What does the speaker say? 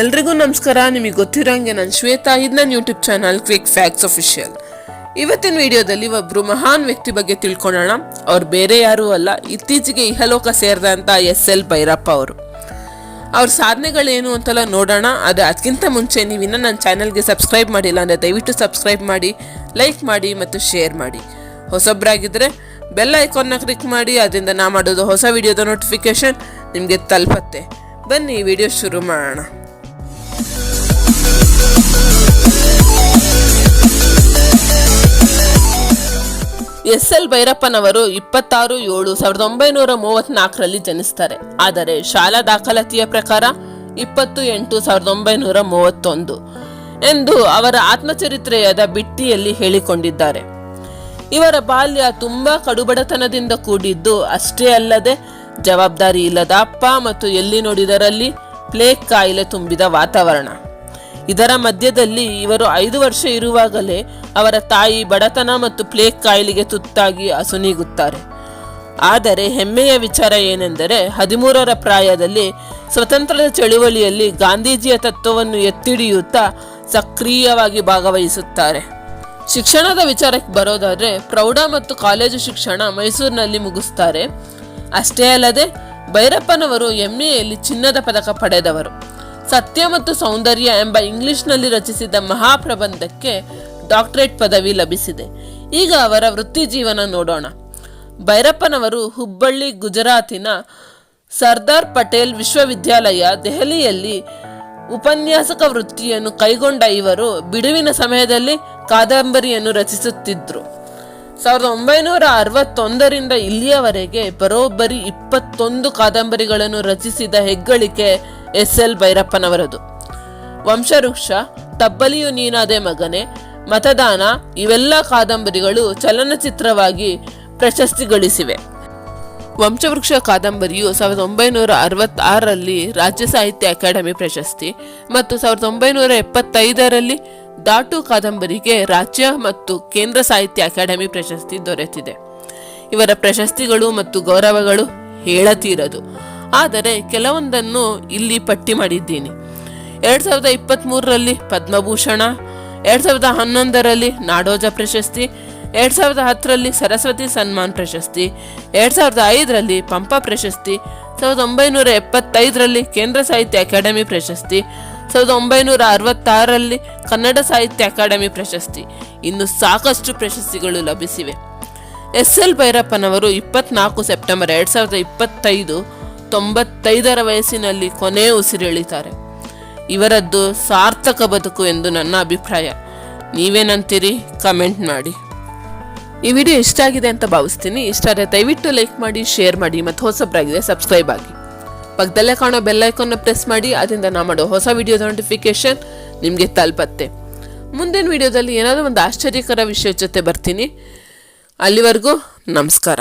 ಎಲ್ರಿಗೂ ನಮಸ್ಕಾರ. ನಿಮಗೆ ಗೊತ್ತಿರೋಂಗೆ ನಾನು ಶ್ವೇತಾ. ಇದು ನನ್ನ YouTube channel quick facts official ಇವತ್ತಿನ ವಿಡಿಯೋದಲ್ಲಿ ಒಬ್ಬರು ಮಹಾನ್ ವ್ಯಕ್ತಿ ಬಗ್ಗೆ ತಿಳ್ಕೊಳ್ಳೋಣ. ಅವ್ರು ಬೇರೆ ಯಾರೂ ಅಲ್ಲ. ಇತ್ತೀಚೆಗೆ ಇಹಲೋಕ ಸೇರಿದಂಥ ಎಸ್ ಎಲ್ ಭೈರಪ್ಪ ಅವರು. ಅವ್ರ ಸಾಧನೆಗಳೇನು ಅಂತೆಲ್ಲ ನೋಡೋಣ. ಅದು ಅದಕ್ಕಿಂತ ಮುಂಚೆ ನೀವಿನ್ನೂ ನನ್ನ ಚಾನಲ್ಗೆ ಸಬ್ಸ್ಕ್ರೈಬ್ ಮಾಡಿಲ್ಲ ಅಂದರೆ ದಯವಿಟ್ಟು ಸಬ್ಸ್ಕ್ರೈಬ್ ಮಾಡಿ ಲೈಕ್ ಮಾಡಿ ಮತ್ತು ಶೇರ್ ಮಾಡಿ. ಹೊಸೊಬ್ಬರಾಗಿದ್ದರೆ ಬೆಲ್ ಐಕಾನ್ನ ಕ್ಲಿಕ್ ಮಾಡಿ. ಅದರಿಂದ ನಾ ಮಾಡೋದು ಹೊಸ ವಿಡಿಯೋದ ನೋಟಿಫಿಕೇಷನ್ ನಿಮಗೆ ತಲುಪತ್ತೆ. ಬನ್ನಿ ವಿಡಿಯೋ ಶುರು ಮಾಡೋಣ. ಎಸ್ ಎಲ್ ಭೈರಪ್ಪನವರು ಇಪ್ಪತ್ತಾರು ಏಳು ಸಾವಿರದ ಒಂಬೈನೂರ ಮೂವತ್ನಾಲ್ಕರಲ್ಲಿ ಜನಿಸ್ತಾರೆ. ಆದರೆ ಶಾಲಾ ದಾಖಲಾತಿಯ ಪ್ರಕಾರ ಇಪ್ಪತ್ತು ಎಂಟು ಸಾವಿರದ ಒಂಬೈನೂರ ಮೂವತ್ತೊಂದು ಎಂದು ಅವರ ಆತ್ಮಚರಿತ್ರೆಯಾದ ಬಿಟ್ಟಿಯಲ್ಲಿ ಹೇಳಿಕೊಂಡಿದ್ದಾರೆ. ಇವರ ಬಾಲ್ಯ ತುಂಬಾ ಕಡುಬಡತನದಿಂದ ಕೂಡಿದ್ದು ಅಷ್ಟೇ ಅಲ್ಲದೆ ಜವಾಬ್ದಾರಿ ಇಲ್ಲದ ಅಪ್ಪ ಮತ್ತು ಎಲ್ಲಿ ನೋಡಿದರಲ್ಲಿ ಪ್ಲೇಗ್ ಕಾಯಿಲೆ ತುಂಬಿದ ವಾತಾವರಣ. ಇದರ ಮಧ್ಯದಲ್ಲಿ ಇವರು ಐದು ವರ್ಷ ಇರುವಾಗಲೇ ಅವರ ತಾಯಿ ಬಡತನ ಮತ್ತು ಪ್ಲೇಗ್ ಕಾಯಿಲೆಗೆ ತುತ್ತಾಗಿ ಅಸುನೀಗುತ್ತಾರೆ ಆದರೆ ಹೆಮ್ಮೆಯ ವಿಚಾರ ಏನೆಂದರೆ ಹದಿಮೂರರ ಪ್ರಾಯದಲ್ಲಿ ಸ್ವತಂತ್ರದ ಚಳುವಳಿಯಲ್ಲಿ ಗಾಂಧೀಜಿಯ ತತ್ವವನ್ನು ಎತ್ತಿಡಿಯುತ್ತಾ ಸಕ್ರಿಯವಾಗಿ ಭಾಗವಹಿಸುತ್ತಾರೆ. ಶಿಕ್ಷಣದ ವಿಚಾರಕ್ಕೆ ಬರೋದಾದರೆ ಪ್ರೌಢ ಮತ್ತು ಕಾಲೇಜು ಶಿಕ್ಷಣ ಮೈಸೂರಿನಲ್ಲಿ ಮುಗಿಸ್ತಾರೆ. ಅಷ್ಟೇ ಅಲ್ಲದೆ ಭೈರಪ್ಪನವರು ಎಂಎಯಲ್ಲಿ ಚಿನ್ನದ ಪದಕ ಪಡೆದವರು. ಸತ್ಯ ಮತ್ತು ಸೌಂದರ್ಯ ಎಂಬ ಇಂಗ್ಲಿಷ್ನಲ್ಲಿ ರಚಿಸಿದ ಮಹಾಪ್ರಬಂಧಕ್ಕೆ ಡಾಕ್ಟರೇಟ್ ಪದವಿ ಲಭಿಸಿದೆ. ಈಗ ಅವರ ವೃತ್ತಿ ಜೀವನ ನೋಡೋಣ. ಭೈರಪ್ಪನವರು ಹುಬ್ಬಳ್ಳಿ, ಗುಜರಾತಿನ ಸರ್ದಾರ್ ಪಟೇಲ್ ವಿಶ್ವವಿದ್ಯಾಲಯ, ದೆಹಲಿಯಲ್ಲಿ ಉಪನ್ಯಾಸಕ ವೃತ್ತಿಯನ್ನು ಕೈಗೊಂಡ ಇವರು ಬಿಡುವಿನ ಸಮಯದಲ್ಲಿ ಕಾದಂಬರಿಯನ್ನು ರಚಿಸುತ್ತಿದ್ದರು ಸಾವಿರದ ಒಂಬೈನೂರ ಅರವತ್ತೊಂದರಿಂದ ಇಲ್ಲಿಯವರೆಗೆ ಬರೋಬ್ಬರಿ ಇಪ್ಪತ್ತೊಂದು ಕಾದಂಬರಿಗಳನ್ನು ರಚಿಸಿದ ಹೆಗ್ಗಳಿಕೆ ಎಸ್ ಎಲ್ ಭೈರಪ್ಪನವರದು. ವಂಶವೃಕ್ಷ, ತಬ್ಬಲಿಯು ನೀನಾದೆ ಮಗನೆ, ಮತದಾನ ಇವೆಲ್ಲ ಕಾದಂಬರಿಗಳು ಚಲನಚಿತ್ರವಾಗಿ ಪ್ರಶಸ್ತಿ ಗಳಿಸಿವೆ ವಂಶವೃಕ್ಷ ಕಾದಂಬರಿಯು ಸಾವಿರದ ಒಂಬೈನೂರ ಅರವತ್ತಾರರಲ್ಲಿ ರಾಜ್ಯ ಸಾಹಿತ್ಯ ಅಕಾಡೆಮಿ ಪ್ರಶಸ್ತಿ ಮತ್ತು ಸಾವಿರದ ಒಂಬೈನೂರ ಎಪ್ಪತ್ತೈದರಲ್ಲಿ ದಾಟು ಕಾದಂಬರಿಗೆ ರಾಜ್ಯ ಮತ್ತು ಕೇಂದ್ರ ಸಾಹಿತ್ಯ ಅಕಾಡೆಮಿ ಪ್ರಶಸ್ತಿ ದೊರೆತಿದೆ. ಇವರ ಪ್ರಶಸ್ತಿಗಳು ಮತ್ತು ಗೌರವಗಳು ಹೇಳತೀರದು. ಆದರೆ ಕೆಲವೊಂದನ್ನು ಇಲ್ಲಿ ಪಟ್ಟಿ ಮಾಡಿದ್ದೀನಿ. ಎರಡು ಸಾವಿರದ ಇಪ್ಪತ್ತ್ಮೂರರಲ್ಲಿ ಪದ್ಮಭೂಷಣ, ಎರಡು ಸಾವಿರದ ಹನ್ನೊಂದರಲ್ಲಿ ನಾಡೋಜ ಪ್ರಶಸ್ತಿ, ಎರಡು ಸಾವಿರದ ಹತ್ತರಲ್ಲಿ ಸರಸ್ವತಿ ಸನ್ಮಾನ್ ಪ್ರಶಸ್ತಿ, ಎರಡು ಸಾವಿರದ ಐದರಲ್ಲಿ ಪಂಪ ಪ್ರಶಸ್ತಿ ಸಾವಿರದ ಒಂಬೈನೂರ ಎಪ್ಪತ್ತೈದರಲ್ಲಿ ಕೇಂದ್ರ ಸಾಹಿತ್ಯ ಅಕಾಡೆಮಿ ಪ್ರಶಸ್ತಿ ಸಾವಿರದ ಒಂಬೈನೂರ ಅರವತ್ತಾರರಲ್ಲಿ ಕನ್ನಡ ಸಾಹಿತ್ಯ ಅಕಾಡೆಮಿ ಪ್ರಶಸ್ತಿ. ಇನ್ನು ಸಾಕಷ್ಟು ಪ್ರಶಸ್ತಿಗಳು ಲಭಿಸಿವೆ. ಎಸ್ ಎಲ್ ಭೈರಪ್ಪನವರು ಇಪ್ಪತ್ನಾಲ್ಕು ಸೆಪ್ಟೆಂಬರ್ ಎರಡು ಸಾವಿರದ ಇಪ್ಪತ್ತೈದು ತೊಂಬತ್ತೈದರ ವಯಸ್ಸಿನಲ್ಲಿ ಕೊನೆ ಉಸಿರೆಳಿತಾರೆ. ಇವರದ್ದು ಸಾರ್ಥಕ ಬದುಕು ಎಂದು ನನ್ನ ಅಭಿಪ್ರಾಯ. ನೀವೇನಂತೀರಿ? ಕಮೆಂಟ್ ಮಾಡಿ. ಈ ವಿಡಿಯೋ ಇಷ್ಟ ಆಗಿದೆ ಅಂತ ಭಾವಿಸ್ತೀನಿ. ಇಷ್ಟ ಆದರೆ ದಯವಿಟ್ಟು ಲೈಕ್ ಮಾಡಿ, ಶೇರ್ ಮಾಡಿ. ಮತ್ತು ಹೊಸಬ್ರಾಗಿದೆ, ಸಬ್ಸ್ಕ್ರೈಬ್ ಆಗಿ. ಪಕ್ಕದಲ್ಲೇ ಕಾಣೋ ಬೆಲ್ ಐಕಾನ್ನ ಪ್ರೆಸ್ ಮಾಡಿ, ಅದರಿಂದ ನಾ ಮಾಡೋ ಹೊಸ ವಿಡಿಯೋದ ನೋಟಿಫಿಕೇಶನ್ ನಿಮಗೆ ತಲುಪತ್ತೆ. ಮುಂದಿನ ವಿಡಿಯೋದಲ್ಲಿ ಏನಾದರೂ ಒಂದು ಆಶ್ಚರ್ಯಕರ ವಿಷಯದ ಜೊತೆ ಬರ್ತೀನಿ. ಅಲ್ಲಿವರೆಗೂ ನಮಸ್ಕಾರ.